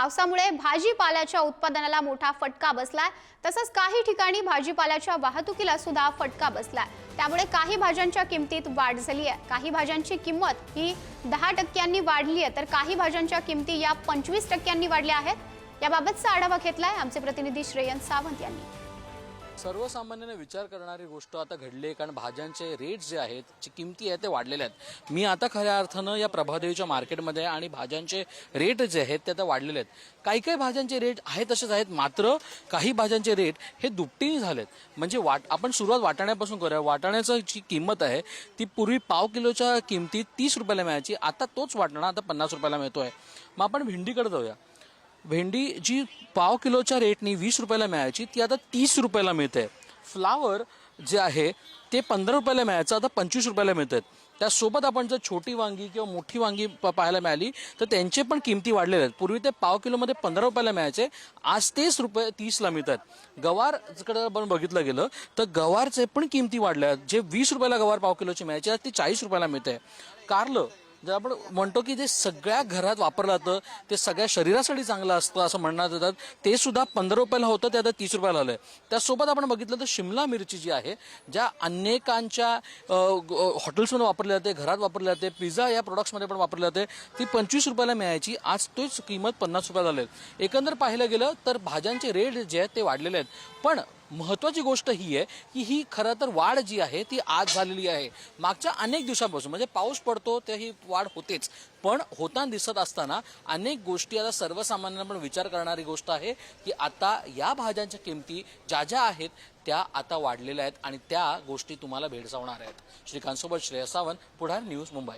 पावसामुळे भाजीपाल्याच्या उत्पादनाला मोठा फटका बसलाय. तसंच काही ठिकाणी भाजीपाल्याच्या वाहतुकीला सुद्धा फटका बसलाय. त्यामुळे काही भाज्यांच्या किमतीत वाढ झाली आहे. काही भाज्यांची किंमत ही दहा टक्क्यांनी वाढली आहे तर काही भाज्यांच्या किमती या पंचवीस टक्क्यांनी वाढल्या आहेत. याबाबतचा आढावा घेतलाय आमचे प्रतिनिधी श्रेयंत सावंत यांनी. सर्वसामान्याने विचार करणारी गोष्ट आता घडली आहे कारण भाज्यांचे रेट जे आहेत जी किमती आहेत ते वाढलेल्या आहेत. मी आता खऱ्या अर्थानं या प्रभादेवीच्या मार्केटमध्ये आहे आणि भाज्यांचे रेट जे आहेत ते आता वाढलेले आहेत. काही काही भाज्यांचे रेट आहेत तसेच आहेत. मात्र काही भाज्यांचे रेट हे दुपटीने झालेत. म्हणजे वाट आपण सुरुवात वाटाण्यापासून करूया. वाटाण्याचं जी किंमत आहे ती पूर्वी पाव किलोच्या किमती तीस रुपयाला मिळायची. आता तोच वाटाणा आता पन्नास रुपयाला मिळतो आहे मग आपण भेंडीकडे जाऊया. भेंडी जी पाव किलोच्या रेटनी वीस रुपयाला मिळायची ती आता तीस रुपयाला मिळते. फ्लावर जे आहे ते पंधरा रुपयाला मिळायचं आता पंचवीस रुपयाला मिळतात त्यासोबत आपण जर छोटी वांगी किंवा मोठी वांगी प- पाहायला मिळाली तर त्यांचे पण किमती वाढलेल्या आहेत. पूर्वी ते पाव किलोमध्ये पंधरा रुपयाला मिळायचे आज तेच रुपये तीसला मिळतात. गवारकडे आपण बघितलं गेलं तर गवारचे पण किमती वाढल्या आहेत. जे वीस रुपयाला गवार पाव किलोची मिळायचे आज ते चाळीस रुपयाला मिळते. कारलं जर आपण म्हणतो की जे सगळ्या घरात वापरलं जातं ते सगळ्या शरीरासाठी चांगलं असतं असं म्हणण्यात येतात ते सुद्धा पंधरा रुपयाला होतं ते आता तीस रुपयाला आलं आहे त्यासोबत आपण बघितलं तर शिमला मिरची जी आहे ज्या अनेकांच्या हॉटेल्समध्ये वापरली जाते घरात वापरली जाते पिझ्झा या प्रोडक्ट्समध्ये पण वापरली जाते ती पंचवीस रुपयाला मिळायची आज तोच किंमत पन्नास रुपयाला झाले एकंदर पाहायला गेलं तर भाज्यांचे रेट जे आहेत ते वाढलेले आहेत. पण महत्त्वाची गोष्ट ही आहे की ही खरं तर वाढ जी आहे ती आज झालेली आहे. मागच्या अनेक दिवसापासून म्हणजे पाऊस पडतो ते ही वाढ होतेच. पण होताना दिसत असताना अनेक गोष्टी आता सर्वसामान्यांना पण विचार करणारी गोष्ट आहे की आता या भाज्यांच्या किमती ज्या ज्या आहेत त्या आता वाढलेल्या आहेत आणि त्या गोष्टी तुम्हाला भेडसावणार आहेत. श्रीकांतसोबत श्रेया सावंत पुढार न्यूज मुंबई.